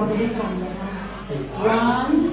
รไปด้วยกันนะคะ one two three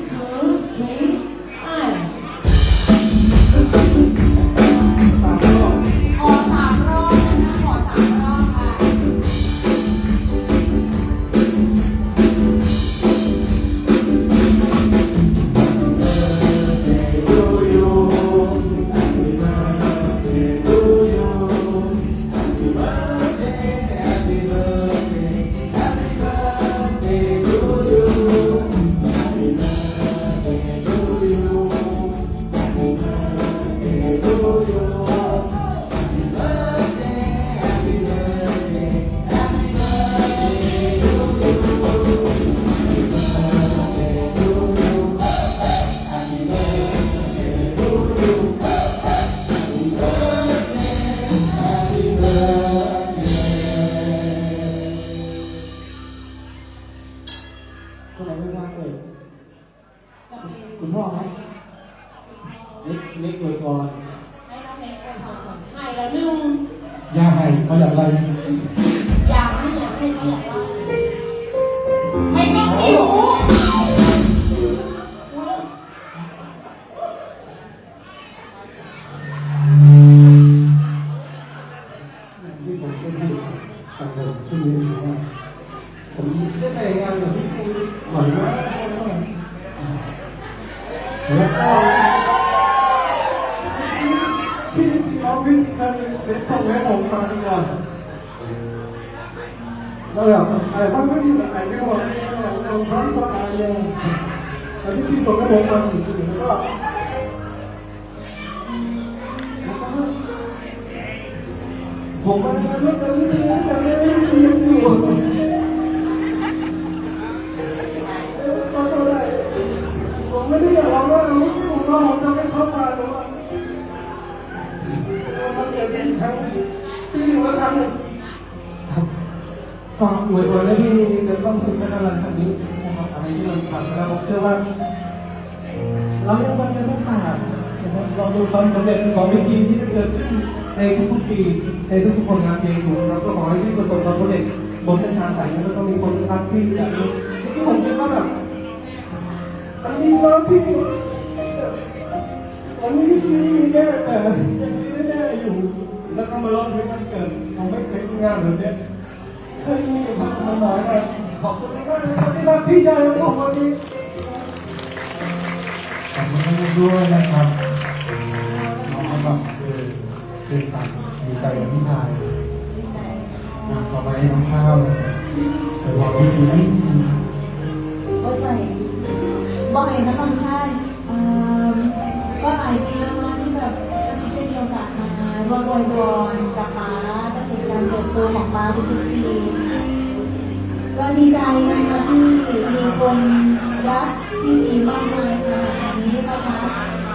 ไหนไม่ว่างเลย คุณพ่อไหมเล็กเล็กอวยพรให้น้องเล็กอวยพรก่อนให้ละหนึ่งย่าให้เขาอยากอะไร แล้วก็ที่ที่น้องพี่ชันเซ็ตส่งให้ผมฟังก่อนแล้วแบบไอ้ฟังไม่ดีไอ้ที่บอกลองฟังสักอันเลยแต่ที่พี่ส่งให้ผมฟังแล้วก็แล้วก็ผมมาแล้วก็จะไม่ได้แต่ไม่ได้เรียนอยู่ นี่เดี๋ยวต้องสุขสันต์วันครั้งนี้นะครับอะไรที่มันผ่านไปแล้วผมเชื่อว่า เรายังมันยังไม่าดนะครับเราดูความสำเร็จของวิธีที่จะเกิดขึ้นในทุกๆปีในทุกๆผลงานเพลงของเราก็ขอให้ที่ประสบความสำเร็จบนเส้นทางสายนี้แล้วก็มีคนรักที่แบบนี้ที่ผมคิดว่าแบบมันมีน้องที่ตอนนี้พี่ที่มีแม่แต่ยังมีแม่อยู่ แล้วก็มาร้องเพลงวันเกิดผมไม่เคยมีงานแบบนี้เคยมีอยู่ครับมาหน่อยนะ ขอบคุณที่รักที่ใจของผมวันนี้ขอบคุณทุกด้วยนะครับน้องแบบคือคือตัดดีใจกับพี่ชายนะต่อไปน้องข้าวเดี๋ยบอกพี่ปีนี้โอ้ยบ่อยนะน้องชายเอ่อก็หลายปีแล้วนะที่แบบที่ได้มีโอกาสมาร่วมอวยพรกับป้าตั้งแต่การเติบโตของป้าทุกปี ก็ดีใจนะคะที่มีคนรักที่ดีมากมายขนาดนี้นะคะ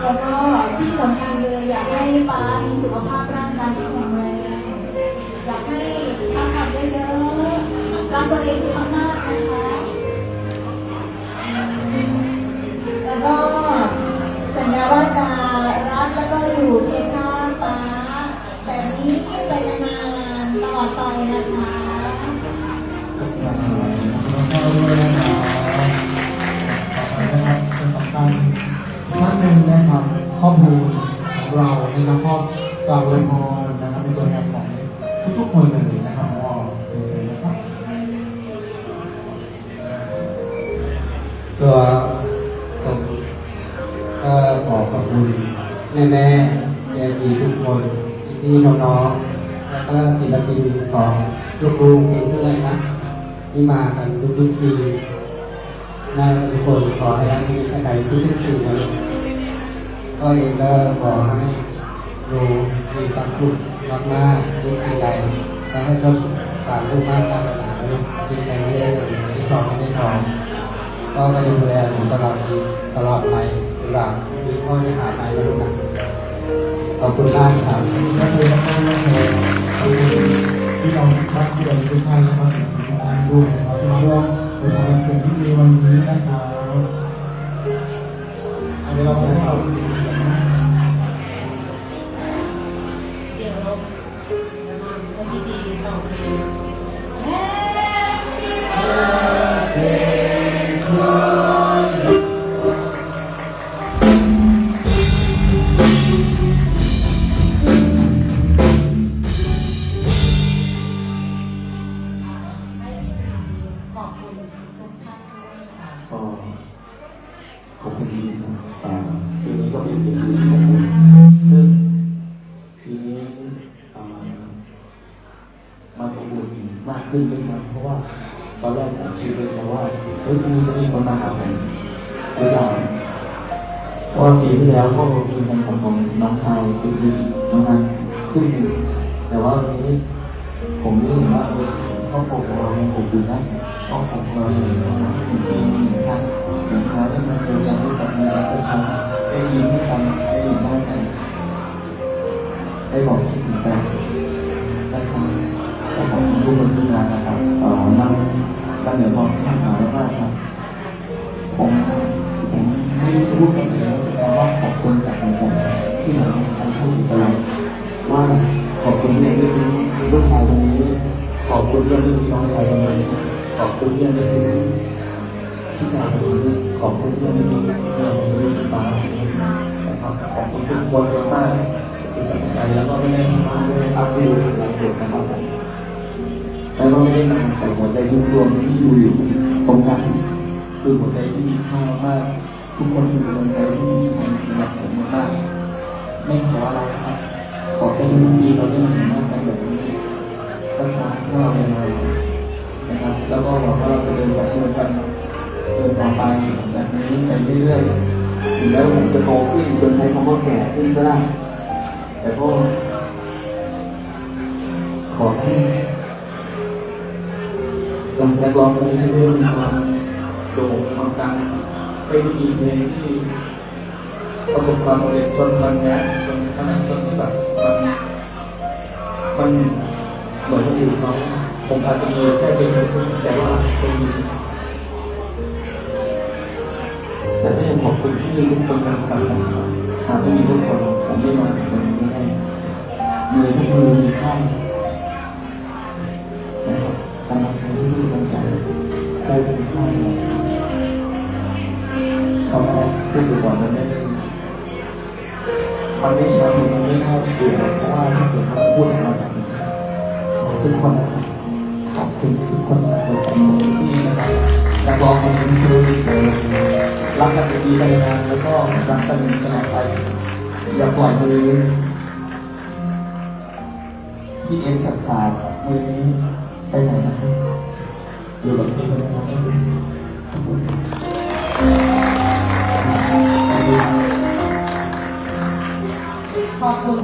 แล้วก็ที่สำคัญเลยอยากให้ป้ามีสุขภาพร่างกายที่แข็งแรงอยากให้พักผ่อนเยอะๆรักตัวเองมากๆนะคะแล้วก็สัญญาว่าจะรักแล้วก็อยู่เคียงข้างป้าแบบนี้ไปนานๆตลอดไปนะคะ น้องข้าวด้วยนะครับต่อไปนะครับเป็นสำคัญท่านหนึ่งนะครับข้อมูลของเรานะครับก็กล่าวอวยพรนะครับเป็นตัวแทนของทุกๆคนเลยนะครับก็เป็นเชิญนะครับตัวผมก็ขอขอบคุณแม่แม่ๆเอจีทุกคนที่น้องๆแล้วก็ศิลปินของลูกๆเพื่อนๆนะ ที่มากันทุกๆปีน่าทุกคนขอให้ได้มีอะไรทุกๆปีนะลูกก็เองก็ขอให้ลูกมีความสุขมากๆทุกปีใดและให้ทุกฝากลูกมากตามปัญหาลูกที่ใจไม่ได้เลยที่สองไม่ได้สองก็จะดูแลผมตลอดปีตลอดไปหลังมีข้อที่หาไปไมาดูนะขอบคุณมากครับก็คือน้องน้องเลยที่เราทักที่เราทุกท่านนะครับทุกท่าน ด้วยนะครับที่มาร่วมในวันเกิดที่มีวันนี้นะครับอันนี้เราไม่เอาเดี๋ยวเรามาคนดีๆต่อไป เป็นพื้นที่ของผมซึ่งทีนี้มันอบอุ่นมากขึ้นด้วยซ้ำเพราะว่าตอนแรกผมคิดเลยนะว่าเฮ้ยพรุ่งนี้จะมีคนมาหาผมหรือเปล่าเพราะปีที่แล้วก็มีแฟนคลับของน้องชายคือดีประมาณครึ่งหนึ่งแต่ว่าวันนี้ผมได้เห็นว่าเออครอบครัวของเรายังอบอุ่นนะครอบครัวของเรายังมีความสุขยังมีค่าอย่างน้อยได้มาเจอกันรู้จักกันสักครั้ง ได้ยิ้มให้กันได้ยู่หน้างกันได้บอกคิดถึงกันสักครั้งก็ขอบคุณทุกคนที่มานะครับเอ่อมันมันเหนือความคาดหมายมากครับ ผมผมไม่รู้จะพูดกันยังไงแต่ว่าขอบคุณจากใจที่ผมใช้พูดอยู่ตลอดว่าขอบคุณที่ยังได้ทิ้งลูกชายคนนี้ ขอบคุณที่ยังได้ทิ้งน้องชายคนนี้ขอบคุณที่ยังได้ทิ้งพี่ชายคนนี้ขอบคุณที่ยังได้ทิ้งเพื่อนคนนี้ที่ฟ้านะครับ ขอบคุณทุกคนมากที่จากใจแล้วก็ไม่ได้มาด้วยครับที่ดูไลฟ์สดนะครับผมแล้วก็ไม่ได้มาแต่หัวใจทุกดวงที่ดูอยู่ตรงนั้นคือหัวใจที่มีค่ามากทุกคนคือกำลังใจที่สำคัญสำหรับผมมากไม่ขออะไรครับ ขอแค่ทุกปีเราได้มาเห็นหน้ากันแบบนี้สักครั้งถ้าเราเป็นมานะครับ แล้วก็หวังว่าเราจะเดินจากเดินกันเดินต่อไปแบบนี้ไปเรื่อยๆ ถึงแม้วผมจะโตขึ้นจนใช้คำว่าแก่ขึ้นก็ได้ แต่ก็ ขอให้หลังจากร้องเพลงเรื่องความโด่งความดังไปดูอีกเพลงที่ประสบความสำเร็จจนมันแมสจนขนาดจนที่แบบมันมันเหมือนคนอื่นเขาผมอาจจะมีแค่เพลงเดียวแต่ว่าเพลงนี้ ขอบคุณที่ทุกคนเป็นความสำคัญหากไม่มีทุกคนผมไม่มาถึงวันนี้ได้มือทุกมือมีค่านะครับกำลังใจที่มีกำลังใจใส่เป็นค่าเลยเขาไม่ได้พูดก่อนมันไม่มันไม่ช้ามันไม่น่าดูเพราะว่าถ้าเกิดเขาพูดออกมาจากใจทุกคนนะครับขอบคุณทุกคนที่นะครับนักร้องคนนี้คือ รักกันดีไปนานแล้วก็รักกันตลอดไปอย่าปล่อยมือที่เอ็นขาดขาดมือนี้ไปไหนนะครับอยู่กับที่คนนะครับขอบคุณขอบคุณ